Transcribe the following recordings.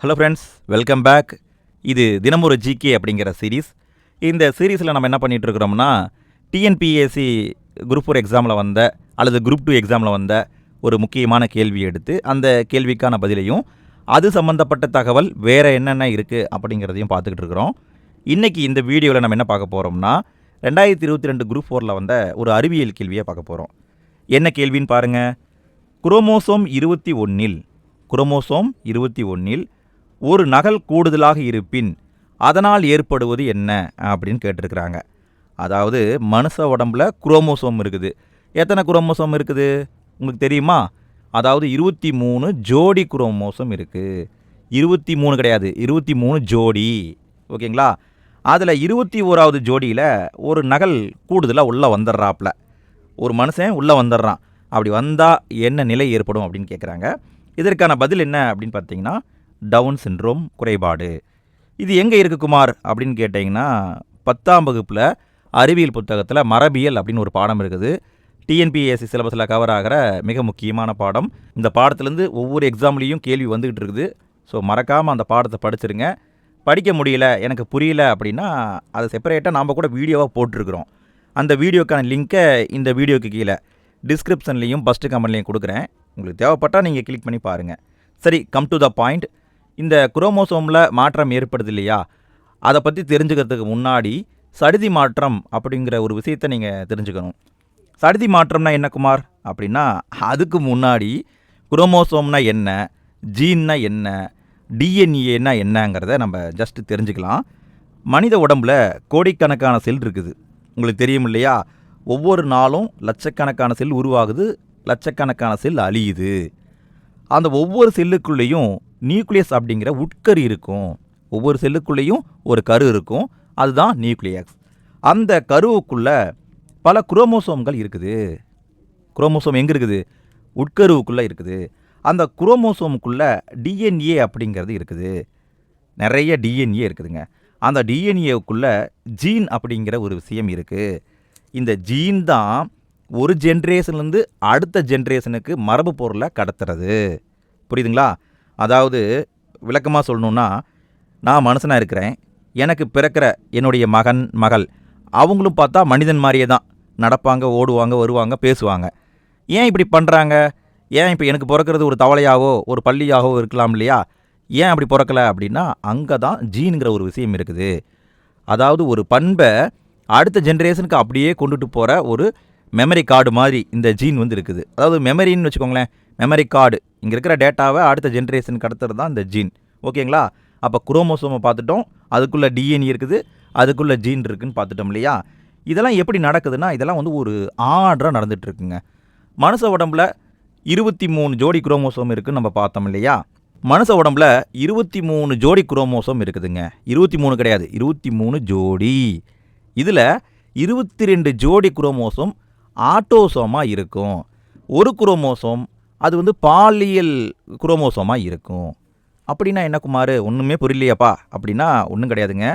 Hello friends welcome back இது தினமொரு GK அப்படிங்கிற series இந்த சீரீஸில் நம்ம என்ன பண்ணிட்டு டிஎன்பிஎஸ்சி குரூப் ஃபோர் எக்ஸாமில் வந்த அல்லது குரூப் டூ எக்ஸாமில் வந்த ஒரு முக்கியமான கேள்வி எடுத்து அந்த கேள்விக்கான பதிலையும் அது சம்மந்தப்பட்ட தகவல் வேறு என்னென்ன இருக்குது அப்படிங்கிறதையும் பார்த்துக்கிட்டு இருக்கிறோம். இன்றைக்கி இந்த வீடியோவில் நம்ம என்ன பார்க்க போகிறோம்னா ரெண்டாயிரத்தி இருபத்தி ரெண்டு குரூப் ஃபோரில் வந்த ஒரு அறிவியல் கேள்வியை பார்க்க போகிறோம் என்ன கேள்வின்னு பாருங்கள் குரோமோசோம் இருபத்தி ஒன்றில் குரோமோசோம் இருபத்தி ஒன்றில் ஒரு நகல் கூடுதலாக இருப்பின் அதனால் ஏற்படுவது என்ன அப்படின்னு கேட்டிருக்கிறாங்க. அதாவது மனுஷ உடம்புல குரோமோசோம் இருக்குது. எத்தனை குரோமோசோம் இருக்குது? உங்களுக்கு தெரியுமா? அதாவது இருபத்தி மூணு ஜோடி குரோமோசோம் இருக்குது இருபத்தி மூணு கிடையாது. இருபத்தி மூணு ஜோடி. ஓகேங்களா? அதில் இருபத்தி ஓராவது ஜோடியில் ஒரு நகல் கூடுதலாக உள்ளே வந்துடுறாப்புல. ஒரு மனுஷன் உள்ளே வந்துடுறான். அப்படி வந்தால் என்ன நிலை ஏற்படும் அப்படின்னு கேட்குறாங்க. இதற்கான பதில் என்ன அப்படின்னு பார்த்தீங்கன்னா டவுன் சின்ரோம் குறைபாடு. இது எங்கே இருக்குது குமார்? அப்படின்னு கேட்டிங்கன்னா பத்தாம் வகுப்பில் அறிவியல் புத்தகத்தில் மரபியல் அப்படின்னு ஒரு பாடம் இருக்குது. டிஎன்பிஎஸ்சி சிலபஸில் கவர் ஆகிற மிக முக்கியமான பாடம். இந்த பாடத்துலேருந்து ஒவ்வொரு எக்ஸாம்லேயும் கேள்வி வந்துக்கிட்டு இருக்குது. ஸோ மறக்காமல் அந்த பாடத்தை படிச்சிருங்க. படிக்க முடியல எனக்கு புரியல அப்படின்னா அதை செப்பரேட்டாக நாம் கூட வீடியோவாக போட்டிருக்கிறோம். அந்த வீடியோக்கான லிங்க்கை இந்த வீடியோக்கு கீழே டிஸ்கிரிப்ஷன்லேயும் ஃபஸ்ட்டு கமெண்ட்லேயும் கொடுக்குறேன். உங்களுக்கு தேவைப்பட்டால் நீங்கள் கிளிக் பண்ணி பாருங்கள் சரி கம் டு த பாயிண்ட் இந்த குரோமோசோமில் மாற்றம் ஏற்படுது இல்லையா? அதை பற்றி தெரிஞ்சுக்கிறதுக்கு முன்னாடி சடுதி மாற்றம் அப்படிங்கிற ஒரு விஷயத்தை நீங்கள் தெரிஞ்சுக்கணும். சடுதி மாற்றம்னா என்ன குமார்? அப்படின்னா அதுக்கு முன்னாடி குரோமோசோம்னா என்ன? ஜீன்னா என்ன? டிஎன்ஏனா என்னங்கிறத நம்ம ஜஸ்ட் தெரிஞ்சுக்கலாம். மனித உடம்புல கோடிக்கணக்கான செல் இருக்குது. உங்களுக்கு தெரியும் இல்லையா? ஒவ்வொரு நாளும் லட்சக்கணக்கான செல் உருவாகுது லட்சக்கணக்கான செல் அழியுது. அந்த ஒவ்வொரு செல்லுக்குள்ளேயும் நியூக்ளியஸ் அப்படிங்கிற உட்கரு இருக்கும். ஒவ்வொரு செல்லுக்குள்ளேயும் ஒரு கரு இருக்கும். அதுதான் நியூக்ளியஸ். அந்த கருவுக்குள்ளே பல குரோமோசோம்கள் இருக்குது. குரோமோசோம் எங்கே இருக்குது? உட்கருவுக்குள்ளே இருக்குது. அந்த குரோமோசோமுக்குள்ளே டிஎன்ஏ அப்படிங்கிறது இருக்குது. நிறைய டிஎன்ஏ இருக்குதுங்க. அந்த டிஎன்ஏவுக்குள்ளே ஜீன் அப்படிங்கிற ஒரு விஷயம் இருக்குது இந்த ஜீன் தான் ஒரு ஜென்ரேஷன்லேருந்து அடுத்த ஜென்ரேஷனுக்கு மரபு பொருளை கடத்துறது. புரியுதுங்களா? அதாவது விளக்கமாக சொல்லணுன்னா நான் மனுஷனாக இருக்கிறேன். எனக்கு பிறக்கிற என்னுடைய மகன் மகள் அவங்களும் பார்த்தா மனிதன் மாதிரியே தான். நடப்பாங்க ஓடுவாங்க வருவாங்க பேசுவாங்க. ஏன் இப்படி பண்ணுறாங்க ஏன் இப்போ எனக்கு பிறக்கிறது ஒரு தவளையாவோ ஒரு பள்ளியாகவோ இருக்கலாம் இல்லையா? ஏன் அப்படி பிறக்கல அப்படின்னா அங்கே தான் ஜீனுங்கிற ஒரு விஷயம் இருக்குது. அதாவது ஒரு பண்பை அடுத்த ஜென்ரேஷனுக்கு அப்படியே கொண்டுட்டு போகிற ஒரு மெமரி கார்டு மாதிரி இந்த ஜீன் வந்து இருக்குது. அதாவது மெமரின்னு வச்சுக்கோங்களேன். மெமரி கார்டு இங்கே இருக்கிற டேட்டாவை அடுத்த ஜென்ரேஷன் கடத்துறது தான் இந்த ஜீன் ஓகேங்களா அப்போ குரோமோசோமை பார்த்துட்டோம். அதுக்குள்ளே டிஎன்இ இருக்குது. அதுக்குள்ளே ஜீன் இருக்குதுன்னு பார்த்துட்டோம் இல்லையா? இதெல்லாம் எப்படி நடக்குதுன்னா இதெல்லாம் வந்து ஒரு ஆர்டராக நடந்துகிட்ருக்குங்க மனுஷ உடம்புல இருபத்தி மூணு ஜோடி குரோமோசோம் இருக்குதுன்னு நம்ம பார்த்தோம் இல்லையா? மனுஷ உடம்புல இருபத்தி மூணு ஜோடி குரோமோசோம் இருக்குதுங்க. இருபத்தி மூணு கிடையாது. இருபத்தி மூணு ஜோடி. இதில் இருபத்தி ரெண்டு ஜோடி குரோமோசோம் ஆட்டோசோமாக இருக்கும். ஒரு குரோமோசோம் அது வந்து பாலியல் குரோமோசோமாக இருக்கும். அப்படின்னா என்ன குமார்? ஒன்றுமே புரியலையாப்பா. அப்படின்னா ஒன்றும் கிடையாதுங்க.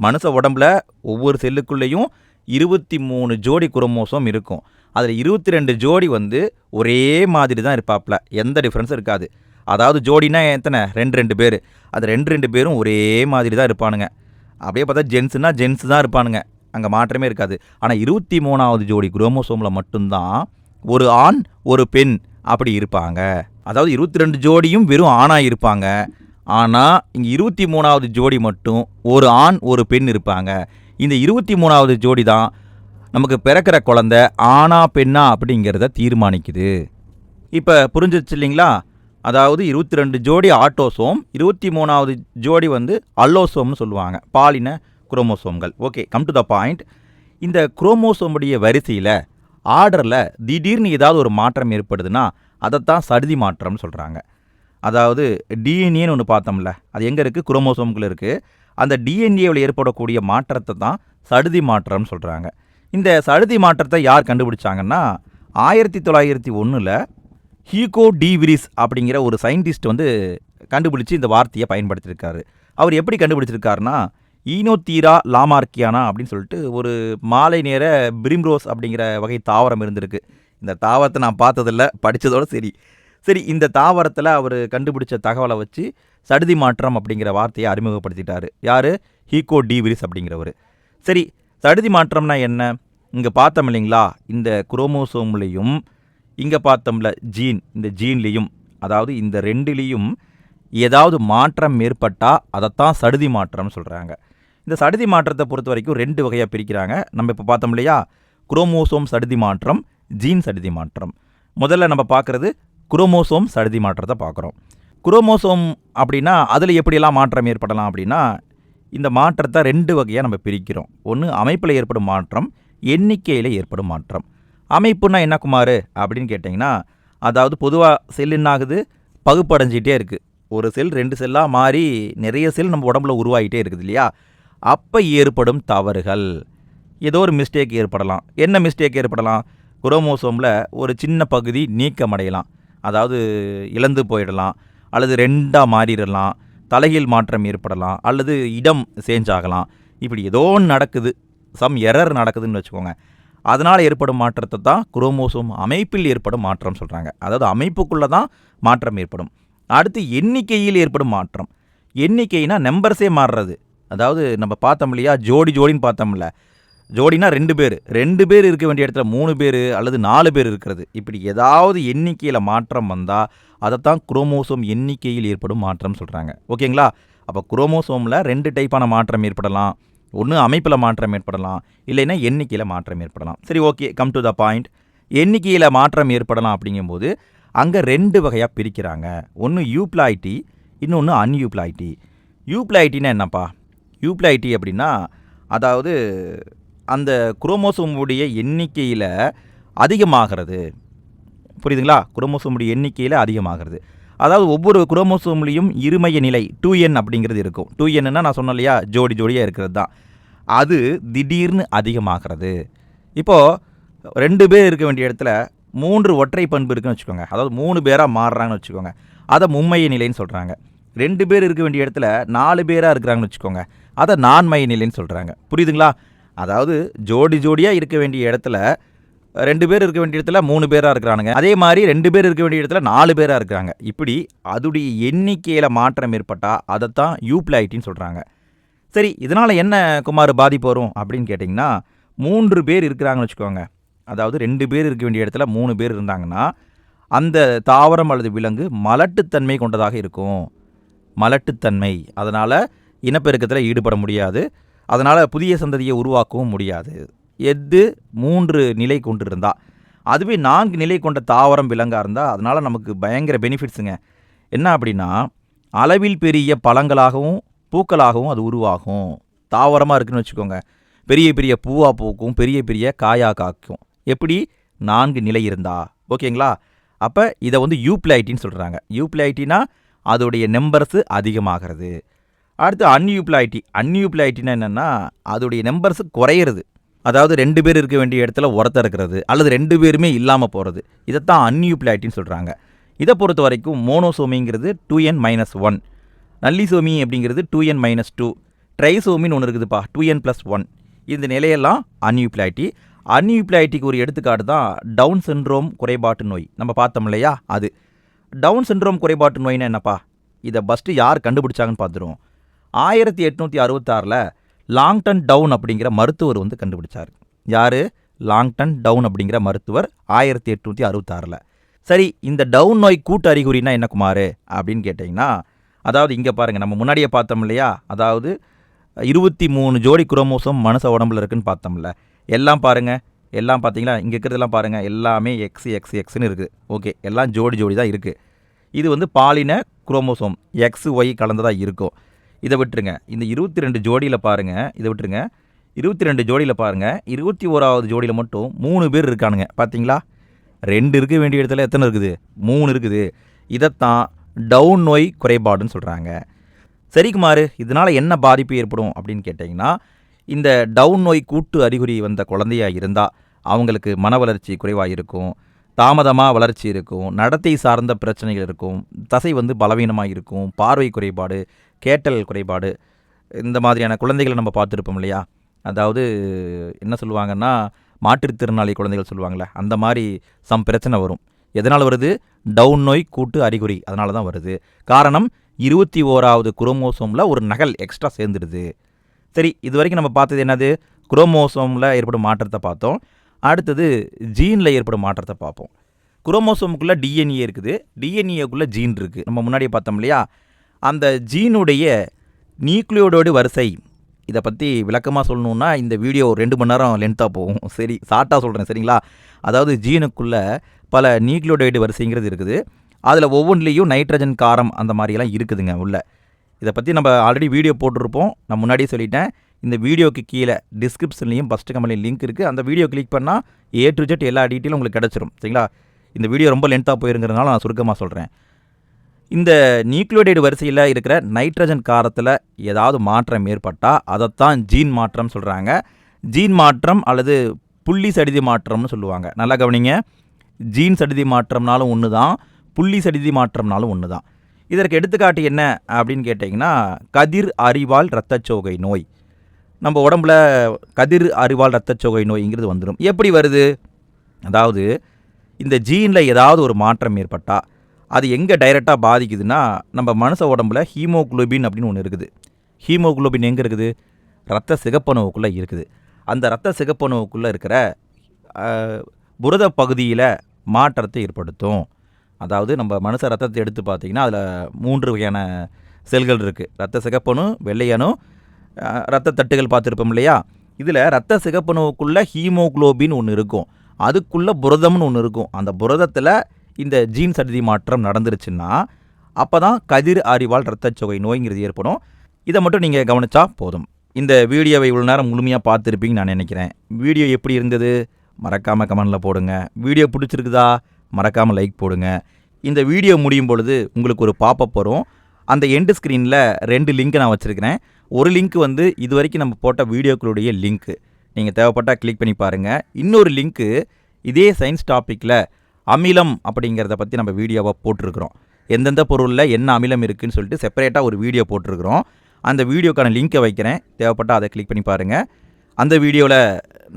மனுஷ உடம்புல ஒவ்வொரு செல்லுக்குள்ளேயும் இருபத்தி மூணு ஜோடி குரோமோசோம் இருக்கும். அதில் இருபத்தி ரெண்டு ஜோடி வந்து ஒரே மாதிரி தான் இருப்பாப்ல. எந்த டிஃப்ரென்ஸும் இருக்காது. அதாவது ஜோடினா எத்தனை? ரெண்டு ரெண்டு பேர். அது ரெண்டு ரெண்டு பேரும் ஒரே மாதிரி தான் இருப்பானுங்க. அப்படியே பார்த்தா ஜென்ஸுனா ஜென்ஸ் தான் இருப்பானுங்க. அங்கே மாற்றமே இருக்காது. ஆனால் இருபத்தி மூணாவது ஜோடி குரோமோசோமில் மட்டும்தான் ஒரு ஆண் ஒரு பெண் அப்படி இருப்பாங்க. அதாவது இருபத்தி ரெண்டு ஜோடியும் வெறும் ஆணாக இருப்பாங்க. ஆனால் இங்கே இருபத்தி மூணாவது ஜோடி மட்டும் ஒரு ஆண் ஒரு பெண் இருப்பாங்க. இந்த இருபத்தி மூணாவது ஜோடி தான் நமக்கு பிறக்கிற குழந்த ஆணா பெண்ணா அப்படிங்கிறத தீர்மானிக்குது. இப்போ புரிஞ்சிச்சு இல்லைங்களா? அதாவது இருபத்தி ரெண்டு ஜோடி ஆட்டோசோம் இருபத்தி மூணாவது ஜோடி வந்து அல்லோசோம்னு சொல்லுவாங்க பாலின குரோமோசோம்கள். Okay come to the point இந்த குரோமோசோமுடைய வரிசையில் ஆர்டரில் திடீர்னு ஏதாவது ஒரு மாற்றம் ஏற்படுதுன்னா அதைத்தான் சடுதி மாற்றம்னு சொல்கிறாங்க அதாவது டிஎன்ஏன்னு ஒன்று பார்த்தோம்ல அது எங்கே இருக்குது குரோமோசோம்கள் இருக்குது அந்த டிஎன்ஏவில் ஏற்படக்கூடிய மாற்றத்தை தான் சடுதி மாற்றம்னு சொல்கிறாங்க இந்த சடுதி மாற்றத்தை யார் கண்டுபிடிச்சாங்கன்னா ஆயிரத்தி தொள்ளாயிரத்தி ஒன்றில் ஹீகோ டிவிரிஸ் அப்படிங்கிற ஒரு சயின்டிஸ்ட் வந்து கண்டுபிடிச்சி இந்த வார்த்தையை பயன்படுத்தியிருக்காரு. அவர் எப்படி கண்டுபிடிச்சிருக்காருன்னா ஈனோத்தீரா லாமார்க்கியானா அப்படின்னு சொல்லிட்டு ஒரு மாலை நேர பிரிம்ரோஸ் அப்படிங்கிற வகை தாவரம் இருந்திருக்கு. இந்த தாவரத்தை நான் பார்த்ததில்ல படித்ததோட சரி. சரி இந்த தாவரத்தில் அவர் கண்டுபிடிச்ச தகவலை வச்சு சடுதி மாற்றம் அப்படிங்கிற வார்த்தையை அறிமுகப்படுத்திட்டாரு. யார்? ஹீகோ டிவிரிஸ் அப்படிங்கிறவர். சரி சடுதி மாற்றம்னா என்ன? இங்கே பார்த்தோம் இல்லைங்களா? இந்த குரோமோசோம்லேயும் இங்கே பார்த்தோம்ல ஜீன் இந்த ஜீன்லேயும் அதாவது இந்த ரெண்டுலேயும் ஏதாவது மாற்றம் ஏற்பட்டால் அதைத்தான் சடுதி மாற்றம்னு சொல்கிறாங்க இந்த சடுதி மாற்றத்தை பொறுத்த வரைக்கும் ரெண்டு வகையாக பிரிக்கிறாங்க. நம்ம இப்போ பார்த்தோம் இல்லையா? குரோமோசோம் சடுதி மாற்றம் ஜீன் சடுதி மாற்றம். முதல்ல நம்ம பார்க்குறது குரோமோசோம் சடுதி மாற்றத்தை பார்க்குறோம். குரோமோசோம் அப்படின்னா அதில் எப்படியெல்லாம் மாற்றம் ஏற்படலாம் அப்படின்னா இந்த மாற்றத்தை ரெண்டு வகையாக நம்ம பிரிக்கிறோம். ஒன்று அமைப்பில் ஏற்படும் மாற்றம் எண்ணிக்கையில் ஏற்படும் மாற்றம். அமைப்புன்னா என்ன குமார்? அப்படின்னு கேட்டிங்கன்னா அதாவது பொதுவாக செல் என்னாகுது பகுப்படைஞ்சிட்டே இருக்குது ஒரு செல் ரெண்டு செல்லாக மாறி நிறைய செல் நம்ம உடம்புல உருவாகிட்டே இருக்குது இல்லையா? அப்போ ஏற்படும் தவறுகள். ஏதோ ஒரு மிஸ்டேக் ஏற்படலாம். என்ன மிஸ்டேக் ஏற்படலாம்? குரோமோசோமில் ஒரு சின்ன பகுதி நீக்கமடையலாம். அதாவது இழந்து போயிடலாம் அல்லது ரெண்டாக மாறிடலாம் தலைகீழ் மாற்றம் ஏற்படலாம் அல்லது இடம் சேஞ்ச் ஆகலாம். இப்படி ஏதோ ஒன்று நடக்குது. சம் எரர் நடக்குதுன்னு வச்சுக்கோங்க. அதனால் ஏற்படும் மாற்றத்தை தான் குரோமோசோம் அமைப்பில் ஏற்படும் மாற்றம் சொல்கிறாங்க அதாவது அமைப்புக்குள்ளே தான் மாற்றம் ஏற்படும். அடுத்து எண்ணிக்கையில் ஏற்படும் மாற்றம். எண்ணிக்கைனா நம்பர்ஸே மாறுறது. அதாவது நம்ம பார்த்தோம் இல்லையா? ஜோடி ஜோடின்னு பார்த்தோம்ல. ஜோடினா ரெண்டு பேர். ரெண்டு பேர் இருக்க வேண்டிய இடத்துல மூணு பேர் அல்லது நாலு பேர் இருக்கிறது. இப்படி ஏதாவது எண்ணிக்கையில் மாற்றம் வந்தால் அதைத்தான் குரோமோசோம் எண்ணிக்கையில் ஏற்படும் மாற்றம் சொல்கிறாங்க ஓகேங்களா? அப்போ குரோமோசோமில் ரெண்டு டைப்பான மாற்றம் ஏற்படலாம். ஒன்று அமைப்பில் மாற்றம் ஏற்படலாம். இல்லைன்னா எண்ணிக்கையில் மாற்றம் ஏற்படலாம். சரி okay come to the point எண்ணிக்கையில் மாற்றம் ஏற்படலாம் அப்படிங்கும்போது அங்கே ரெண்டு வகையாக பிரிக்கிறாங்க. ஒன்று யூப்ளாய்டி இன்னொன்று அன்யூப்ளாய்டி யூப்ளாய்டினா என்னப்பா? யூப்ளாய்டி அப்படின்னா அதாவது அந்த குரோமோசோமுடைய எண்ணிக்கையில் அதிகமாகிறது. புரியுதுங்களா? குரோமோசோமுடைய எண்ணிக்கையில் அதிகமாகிறது. அதாவது ஒவ்வொரு குரோமோசோம்லேயும் இருமைய நிலை டூ என் அப்படிங்கிறது இருக்கும். டூ என்னன்னா நான் சொன்னேன் இல்லையா? ஜோடி ஜோடியாக இருக்கிறது தான். அது திடீர்னு அதிகமாகிறது. இப்போது ரெண்டு பேர் இருக்க வேண்டிய இடத்துல மூன்று ஒற்றை பண்பு இருக்குன்னு வச்சுக்கோங்க. அதாவது மூணு பேராக மாறுறாங்கன்னு வச்சுக்கோங்க. அதை மும்மைய நிலைன்னு சொல்கிறாங்க ரெண்டு பேர் இருக்க வேண்டிய இடத்துல நாலு பேராக இருக்கிறாங்கன்னு வச்சுக்கோங்க. அதை நான்மைய நிலைன்னு சொல்கிறாங்க புரியுதுங்களா? அதாவது ஜோடி ஜோடியாக இருக்க வேண்டிய இடத்துல ரெண்டு பேர் இருக்க வேண்டிய இடத்துல மூணு பேராக இருக்கிறானுங்க. அதே மாதிரி ரெண்டு பேர் இருக்க வேண்டிய இடத்துல நாலு பேராக இருக்கிறாங்க. இப்படி அதுடைய எண்ணிக்கையில் மாற்றம் ஏற்பட்டால் அதைத்தான் யூப்ளாய்டின்னு சொல்கிறாங்க சரி இதனால் என்ன குமார் பாதிப்பு வரும் அப்படின்னு கேட்டிங்கன்னா மூன்று பேர் இருக்கிறாங்கன்னு வச்சுக்கோங்க. அதாவது ரெண்டு பேர் இருக்க வேண்டிய இடத்துல மூணு பேர் இருந்தாங்கன்னா அந்த தாவரம் அல்லது விலங்கு மலட்டுத்தன்மை கொண்டதாக இருக்கும். மலட்டுத்தன்மை. அதனால் இனப்பெருக்கத்தில் ஈடுபட முடியாது. அதனால் புதிய சந்ததியை உருவாக்கவும் முடியாது. எது மூன்று நிலை கொண்டிருந்தா. அதுவே நான்கு நிலை கொண்ட தாவரம் விலங்காக இருந்தால் அதனால் நமக்கு பயங்கர பெனிஃபிட்ஸுங்க என்ன அப்படின்னா அளவில் பெரிய பழங்களாகவும் பூக்களாகவும் அது உருவாகும். தாவரமாக இருக்குன்னு வச்சுக்கோங்க. பெரிய பெரிய பூவாக பூக்கும் பெரிய பெரிய காயாக காக்கும் எப்படி? நான்கு நிலை இருந்தா. ஓகேங்களா? அப்போ இதை வந்து யூப்ளைட்டின்னு சொல்கிறாங்க யூப்ளைட்டினா அதோடைய நம்பர்ஸு அதிகமாகிறது. அடுத்து அன்யூப்ளாயிட்டி அன்யூப்ளைட்டினா என்னென்னா அதோடைய நம்பர்ஸ் குறையிறது. அதாவது ரெண்டு பேர் இருக்க வேண்டிய இடத்துல ஒருத்தர் இருக்கிறது அல்லது ரெண்டு பேருமே இல்லாமல் போகிறது இதைத்தான் அன்யூப்ளாயிட்டின்னு சொல்கிறாங்க இதை பொறுத்த வரைக்கும் மோனோசோமிங்கிறது டூ என் மைனஸ் ஒன் நல்லிசோமி அப்படிங்கிறது டூ என் மைனஸ் டூ ட்ரைசோமின்னு ஒன்று இருக்குதுப்பா டூ என் ப்ளஸ் ஒன் இந்த நிலையெல்லாம் அன்யூப்ளாயிட்டி அன்யூப்ளாயிட்டிக்கு ஒரு எடுத்துக்காட்டு தான் டவுன் சிண்ட்ரோம் குறைபாட்டு நோய். நம்ம பார்த்தோம் இல்லையா அது. டவுன் சென்ட்ரோம் குறைபாட்டு நோய்னா என்னப்பா? இதை ஃபஸ்ட்டு யார் கண்டுபிடிச்சாங்கன்னு பார்த்துருவோம். ஆயிரத்தி எட்நூற்றி அறுபத்தாறில் லாங்டன் டவுன் அப்படிங்கிற மருத்துவர் வந்து கண்டுபிடிச்சார். யார்? லாங்டன் டவுன் அப்படிங்கிற மருத்துவர் ஆயிரத்தி எட்நூற்றி அறுபத்தாறில். சரி இந்த டவுன் நோய் கூட்டு அறிகுறினா என்ன குமார்? அப்படின்னு கேட்டிங்கன்னா அதாவது இங்கே பாருங்கள் நம்ம முன்னாடியே பார்த்தோம் இல்லையா? அதாவது இருபத்தி மூணு ஜோடி குரோமோசோம் மனுஷ உடம்புல இருக்குன்னு பார்த்தோம்ல. எல்லாம் பாருங்கள் எல்லாம் பார்த்தீங்களா? இங்கே இருக்கிறதெல்லாம் பாருங்கள் எல்லாமே எக்ஸ் எக்ஸ் எக்ஸ்னு இருக்குது ஓகே எல்லாம் ஜோடி ஜோடி தான் இருக்குது இது வந்து பாலின குரோமோசோம் எக்ஸ் ஒய் கலந்ததாக இருக்கும். இதை விட்டுருங்க. இந்த இருபத்தி ரெண்டு ஜோடியில் பாருங்கள் இதை விட்டுருங்க. இருபத்தி ரெண்டு ஜோடியில் பாருங்கள் இருபத்தி ஓராவது ஜோடியில் மட்டும் மூணு பேர் இருக்கானுங்க. பார்த்தீங்களா ரெண்டு இருக்க வேண்டிய இடத்துல எத்தனை இருக்குது? மூணு இருக்குது. இதைத்தான் டவுன் நோய் குறைபாடுன்னு சொல்கிறாங்க சரிக்குமாறு இதனால் என்ன பாதிப்பு ஏற்படும் அப்படின்னு கேட்டிங்கன்னா இந்த டவுன் நோய் கூட்டு அறிகுறி வந்த குழந்தையாக இருந்தால் அவங்களுக்கு மன வளர்ச்சி குறைவாக இருக்கும் தாமதமாக வளர்ச்சி இருக்கும். நடத்தை சார்ந்த பிரச்சனைகள் இருக்கும். தசை வந்து பலவீனமாக இருக்கும் பார்வை குறைபாடு கேட்டல் குறைபாடு இந்த மாதிரியான குழந்தைகளை நம்ம பார்த்துருப்போம் இல்லையா? அதாவது என்ன சொல்லுவாங்கன்னா மாற்றுத்திறனாளி குழந்தைகள் சொல்லுவாங்கள்ல அந்த மாதிரி சம் பிரச்சனை வரும். எதனால் வருது? டவுன் நோய் கூட்டு அறிகுறி அதனால தான் வருது. காரணம் இருபத்தி ஓராவது குரோமோசோமில் ஒரு நகல் எக்ஸ்ட்ரா சேர்ந்துடுது. சரி இது வரைக்கும் நம்ம பார்த்தது என்னது? குரோமோசோமில் ஏற்படும் மாற்றத்தை பார்த்தோம். அடுத்தது ஜீனில் ஏற்படும் மாற்றத்தை பார்ப்போம். குரோமோசோமுக்குள்ளே டிஎன்ஏ இருக்குது. டிஎன்ஏக்குள்ளே ஜீன் இருக்குது நம்ம முன்னாடியே பார்த்தோம் இல்லையா? அந்த ஜீனுடைய நியூக்ளியோடோடு வரிசை. இதை பற்றி விளக்கமாக சொல்லணுன்னா இந்த வீடியோ ரெண்டு மணி நேரம் லென்த்தாக போகும். சரி ஷார்ட்டாக சொல்கிறேன் சரிங்களா? அதாவது ஜீனுக்குள்ளே பல நியூக்ளியோடைடு வரிசைங்கிறது இருக்குது. அதில் ஒவ்வொன்றிலையும் நைட்ரஜன் காரம் அந்த மாதிரியெல்லாம் இருக்குதுங்க உள்ள. இதை பற்றி நம்ம ஆல்ரெடி வீடியோ போட்டிருப்போம். நான் முன்னாடியே சொல்லிட்டேன். இந்த வீடியோக்கு கீழே டிஸ்கிரிப்ஷன்லையும் ஃபஸ்ட்டு கம்பெனி லிங்க் இருக்குது அந்த வீடியோ கிளிக் பண்ணால் ஏ டு ஜெட் எல்லா டீட்டெயிலும் உங்களுக்கு கிடச்சிரும் சரிங்களா? இந்த வீடியோ ரொம்ப லென்த்தாக போயிருங்கிறதுனால நான் சுருக்கமாக சொல்கிறேன் இந்த நியூக்ளியோடைடு வரிசையில் இருக்கிற நைட்ரஜன் காரத்தில் ஏதாவது மாற்றம் ஏற்பட்டால் அதைத்தான் ஜீன் மாற்றம் சொல்கிறாங்க ஜீன் மாற்றம் அல்லது புள்ளி சடிதி மாற்றம்னு சொல்லுவாங்க. நல்லா கவனிங்க. ஜீன் சடிதி மாற்றம்னாலும் ஒன்று தான் புள்ளி சடிதி மாற்றம்னாலும் ஒன்று தான் இதற்கு எடுத்துக்காட்டு என்ன அப்படின்னு கேட்டிங்கன்னா கதிர் அறிவால் இரத்தச்சோகை நோய். நம்ம உடம்புல கதிர் அறிவால் இரத்தச்சோகை நோய்ங்கிறது வந்துடும் எப்படி வருது? அதாவது இந்த ஜீனில் ஏதாவது ஒரு மாற்றம் ஏற்பட்டால் அது எங்கே டைரெக்டாக பாதிக்குதுன்னா நம்ம மனுஷ உடம்புல ஹீமோகுளோபின் அப்படின்னு ஒன்று இருக்குது. ஹீமோகுளோபின் எங்கே இருக்குது? ரத்த சிகப்பணுவுக்குள்ளே இருக்குது. அந்த ரத்த சிகப்பணுவுக்குள்ளே இருக்கிற புரத பகுதியில் மாற்றத்தை ஏற்படுத்தும். அதாவது நம்ம மனுஷ ரத்தத்தை எடுத்து பார்த்திங்கன்னா அதில் மூன்று வகையான செல்கள் இருக்குது ரத்த சிகப்பணு வெள்ளையணு ரத்த தட்டுகள் பார்த்துருப்போம் இல்லையா? இதில் ரத்த சிகப்பணுவுக்குள்ளே ஹீமோகுளோபின் ஒன்று இருக்கும். அதுக்குள்ளே புரதம்னு ஒன்று இருக்கும். அந்த புரதத்தில் இந்த ஜீன் சடுதி மாற்றம் நடந்துருச்சுன்னா அப்போ தான் கதிர் அறிவால் இரத்தச்சொகை நோய்ங்கிறது ஏற்படும். இதை மட்டும் நீங்கள் கவனித்தா போதும். இந்த வீடியோவை இவ்வளோ நேரம் முழுமையாக பார்த்துருப்பீங்கன்னு நான் நினைக்கிறேன். வீடியோ எப்படி இருந்தது? மறக்காமல் கமெண்டில் போடுங்க. வீடியோ பிடிச்சிருக்குதா? மறக்காமல் லைக் போடுங்க. இந்த வீடியோ முடியும் பொழுது உங்களுக்கு ஒரு பாப்பப் வரும். அந்த எண்டு ஸ்க்ரீனில் ரெண்டு லிங்க் நான் வச்சுருக்கிறேன். ஒரு லிங்க் வந்து இது வரைக்கும் நம்ம போட்ட வீடியோக்களுடைய லிங்க்கு நீங்கள் தேவைப்பட்டால் கிளிக் பண்ணி பாருங்கள் இன்னொரு லிங்க்கு இதே சயின்ஸ் டாப்பிக்கில் அமிலம் அப்படிங்கிறத பற்றி நம்ம வீடியோவாக போட்டிருக்கிறோம். எந்தெந்த பொருளில் என்ன அமிலம் இருக்குதுன்னு சொல்லிட்டு செப்பரேட்டாக ஒரு வீடியோ போட்டிருக்கிறோம். அந்த வீடியோக்கான லிங்க்கை வைக்கிறேன். தேவைப்பட்டால் அதை கிளிக் பண்ணி பாருங்கள் அந்த வீடியோவில்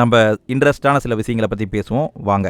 நம்ம இன்ட்ரெஸ்டான சில விஷயங்களை பற்றி பேசுவோம். வாங்க.